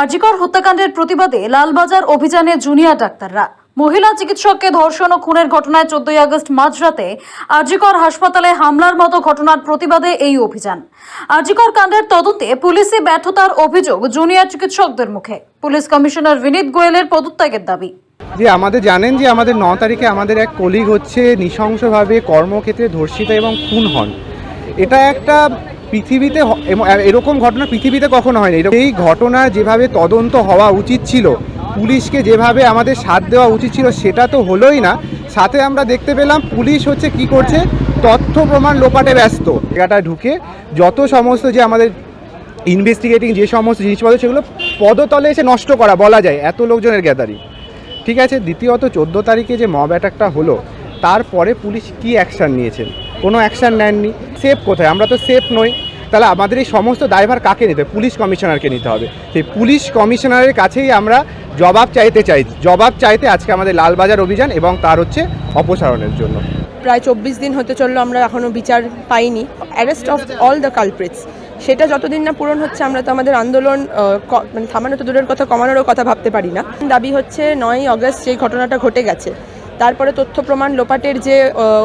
আরজিকর হত্যাকাণ্ডের প্রতিবাদে লালবাজার অভিযানে জুনিয়র ডাক্তাররা। মহিলা চিকিৎসককে ধর্ষণ ও খুনের ঘটনায় চোদ্দই আগস্ট মাঝরাতে আরজিকর হাসপাতালে হামলার মতো ঘটনার প্রতিবাদে এই অভিযান। আরজিকর কাণ্ডের তদন্তে পুলিশি ব্যর্থতার অভিযোগ জুনিয়র চিকিৎসকদের মুখে। পুলিশ কমিশনার বিনীত গোয়েলের পদত্যাগের দাবি। যে আমাদের জানেন যে আমাদের ন তারিখে আমাদের এক কলিগ হচ্ছে নৃশংসভাবে কর্মক্ষেত্রে ধর্ষিতা এবং খুন হন। এটা একটা পৃথিবীতে এরকম ঘটনা পৃথিবীতে কখনো হয়নি। এই ঘটনা যেভাবে তদন্ত হওয়া উচিত ছিল, পুলিশকে যেভাবে আমাদের সাথ দেওয়া উচিত ছিল, সেটা তো হলোই না। সাথে আমরা দেখতে পেলাম, পুলিশ হচ্ছে কি করছে? তথ্য প্রমাণ লোপাটে ব্যস্ত। জায়গাটা ঢুকে যত সমস্ত যে আমাদের ইনভেস্টিগেটিং যে সমস্ত জিনিসপত্র, সেগুলো পদতলে এসে নষ্ট করা, বলা যায়, এত লোকজনের গ্যাদারিং ঠিক আছে? দ্বিতীয়ত, চোদ্দ তারিখে যে মব অ্যাটাকটা হলো, তারপরে পুলিশ কি অ্যাকশান নিয়েছেন কোনো অ্যাকশান নেননি। সেফ কোথায়? আমরা তো সেফ নই। তাহলে আমাদের এই সমস্ত দায়ভার কাকে নিতে হবে? পুলিশ কমিশনারকে নিতে হবে। সেই পুলিশ কমিশনারের কাছেই আমরা জবাব চাইতে চাই। জবাব চাইতে আজকে আমাদের লালবাজার অভিযান এবং তার হচ্ছে অপসারণের জন্য। প্রায় চব্বিশ দিন হতে চলল, আমরা এখনও বিচার পাইনি। Arrest of all the culprits সেটা যতদিন না পূরণ হচ্ছে, আমরা তো আমাদের আন্দোলন মানে থামানো তো দূরের কথা, কমানোরও কথা ভাবতে পারি না। দাবি হচ্ছে, নয়ই অগস্ট যেই ঘটনাটা ঘটে গেছে তারপরে তথ্য প্রমাণ লোপাটের যে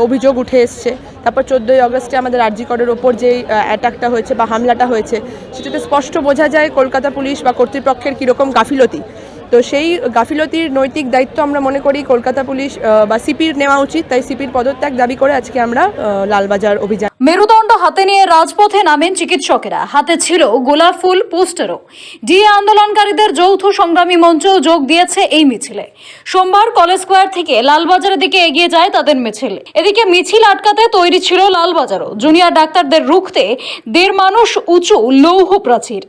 অভিযোগ উঠে এসছে, তারপর চোদ্দোই অগস্টে আমাদের আরজিকরের ওপর যে অ্যাটাকটা হয়েছে বা হামলাটা হয়েছে, সেটাতে স্পষ্ট বোঝা যায় কলকাতা পুলিশ বা কর্তৃপক্ষের কীরকম গাফিলতি। তো সেই গাফিলতির নৈতিক দায়িত্ব আমরা মনে করি কলকাতা পুলিশ বা সিপির নেওয়া উচিত। তাই সিপির পদত্যাগ দাবি করে আজকে আমরা লালবাজার অভিযান মেরুদণ্ড হাতে নিয়ে রাজপথে নামেন চিকিৎসকেরা। হাতে ছিল গোলাপ ফুল, পোস্টারও। ডিএ আন্দোলনকারীদের যৌথ সংগ্রামী মঞ্চ যোগ দিয়েছে এই মিছিলে। সোমবার কলেজ স্কোয়ার থেকে লালবাজারের দিকে এগিয়ে যায় তাদের মিছিল। এদিকে মিছিল আটকাতে তৈরি ছিল লালবাজারও। জুনিয়র ডাক্তারদের রুখতে দেড় মানুষ উঁচু, লৌহ প্রাচীর।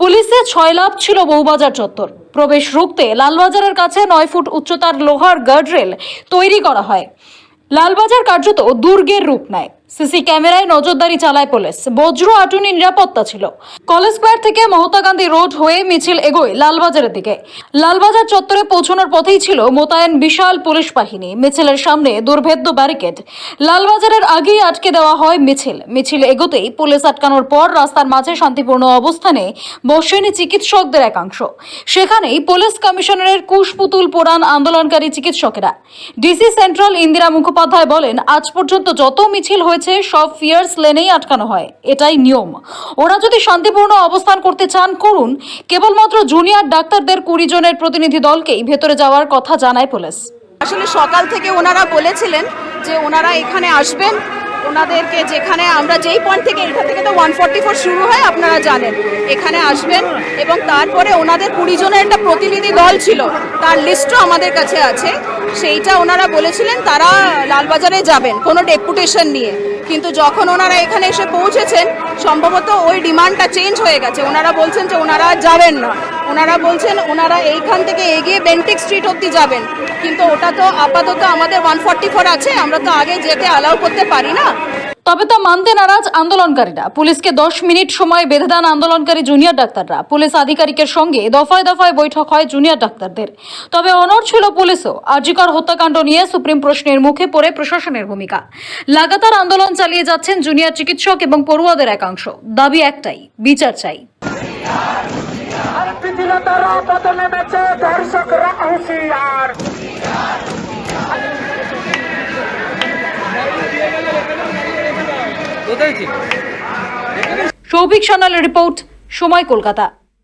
পুলিশে ছয় লাভ ছিল বউবাজার চত্বর। প্রবেশ রুখতে লালবাজারের কাছে নয় ফুট উচ্চতার লোহার গার্ডরেল তৈরি করা হয়। লালবাজার কার্যত দুর্গের রূপ নেয়। সিসি ক্যামেরায় নজরদারি চালায় পুলিশ। বজ্র আটুনি নিরাপত্তা ছিল। কলেজ স্কোয়ার থেকে মহাত্মা গান্ধী রোড হয়ে মিছিল এগোয় লালবাজারের দিকে। লালবাজার চত্বরে পৌঁছানোর পথেই ছিল মোতায়েন বিশাল পুলিশ বাহিনী। মিছিলের সামনে দুর্ভেদ্য ব্যারিকেড। লালবাজারের আগেই আটকে দেওয়া হয় মিছিল। মিছিল এগোতেই পুলিশ আটকানোর পর রাস্তার মাঝে শান্তিপূর্ণ অবস্থানে বসেনি চিকিৎসকদের একাংশ। সেখানেই পুলিশ কমিশনারের কুশপুতুল পোড়ান আন্দোলনকারী চিকিৎসকেরা। ডিসি সেন্ট্রাল ইন্দিরা মুখোপাধ্যায় বলেন, আজ পর্যন্ত যত মিছিল হয়েছে সব ফিয়ার্স লেনেই আটকানো হয়। এটাই নিয়ম। ওরা যদি শান্তিপূর্ণ অবস্থান করতে চান, করুন। কেবলমাত্র জুনিয়র ডাক্তারদের কুড়ি জনের প্রতিনিধি দলকেই ভেতরে যাওয়ার কথা জানায় পুলিশ। আসলে সকাল থেকে ওনারা বলেছিলেন যে ওনারা এখানে আসবেন। ওনাদেরকে যেখানে আমরা যেই পয়েন্ট থেকে, এখান থেকে তো ওয়ান ফোর শুরু হয়, আপনারা জানেন। এখানে আসবেন এবং তারপরে ওনাদের কুড়ি জনের একটা প্রতিনিধি দল ছিল, তার লিস্টও আমাদের কাছে আছে। সেইটা ওনারা বলেছিলেন, তারা লালবাজারে যাবেন, কোনো ডেপুটেশন নিয়ে। কিন্তু যখন ওনারা এখানে এসে পৌঁছেছেন, সম্ভবত ওই ডিমান্ডটা চেঞ্জ হয়ে গেছে। ওনারা বলছেন যে ওনারা যাবেন না। ওনারা বলছেন ওনারা এইখান থেকে এগিয়ে বেন্টিক স্ট্রিট অব্দি যাবেন। কিন্তু ওটা তো আপাতত আমাদের ওয়ান ফোর আছে, আমরা তো আগে যেতে অ্যালাউ করতে পারি না। তবে তা মানতে নারাজ আন্দোলনকারীরা। পুলিশকে দশ মিনিট সময় বেঁধে দেন আন্দোলনকারী জুনিয়র ডাক্তাররা। পুলিশ আধিকারিকের সঙ্গে দফায় দফায় বৈঠক হয় জুনিয়র ডাক্তারদের। তবে অনড় ছিল পুলিশও। আর্জিকর হত্যাকাণ্ড নিয়ে সুপ্রিম প্রশ্নের মুখে পড়ে প্রশাসনের ভূমিকা। লাগাতার আন্দোলন চালিয়ে যাচ্ছেন জুনিয়র চিকিৎসক এবং পড়ুয়াদের একাংশ। দাবি একটাই, বিচার চাই। সৌভিক সোনালের রিপোর্ট সময় কলকাতা।